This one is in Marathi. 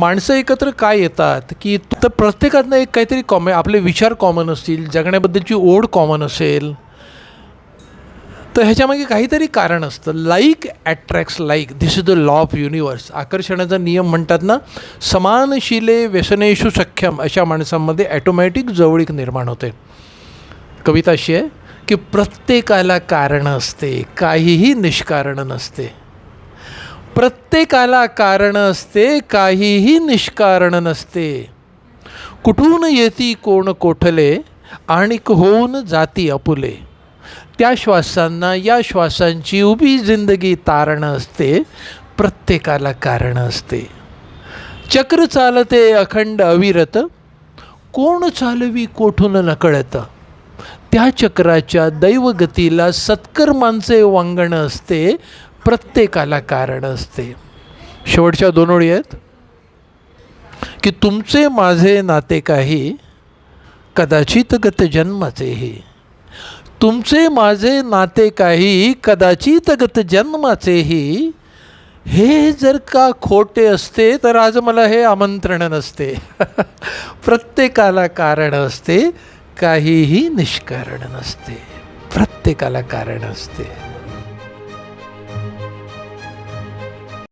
माणसं एकत्र काय येतात की तर प्रत्येकातनं एक काहीतरी कॉमन आपले विचार कॉमन असतील जगण्याबद्दलची ओढ कॉमन असेल. तर ह्याच्यामागे काहीतरी कारण असतं. Like attracts like this is the law of universe आकर्षणाचा नियम म्हणतात ना समानशिले व्यसनेषु सख्यम अशा माणसांमध्ये ॲटोमॅटिक जवळीक निर्माण होते. कविता अशी आहे की प्रत्येकाला कारण असते काहीही निष्कारण नसते. प्रत्येकाला कारण असते काहीही निष्कारण नसते. कुठून येती कोण कोठले आणि होऊन जाती अपुले. त्या श्वासांना या श्वासांची उभी जिंदगी तारण असते प्रत्येकाला कारण असते. चक्र चालते अखंड अविरत कोण चालवी कोठून नकळत? त्या चक्राच्या दैवगतीला सत्कर्मांचे वांगण असते प्रत्येकाला कारण असते. शेवटच्या दोन ओळी आहेत. की तुमचे माझे नाते काही कदाचित गत जन्माचेही तुमचे माझे नाते काही कदाचित गत जन्माचेही हे जर का खोटे असते तर आज मला हे आमंत्रण नसते. प्रत्येकाला कारण असते काहीही निष्कारण नसते. प्रत्येकाला कारण असते.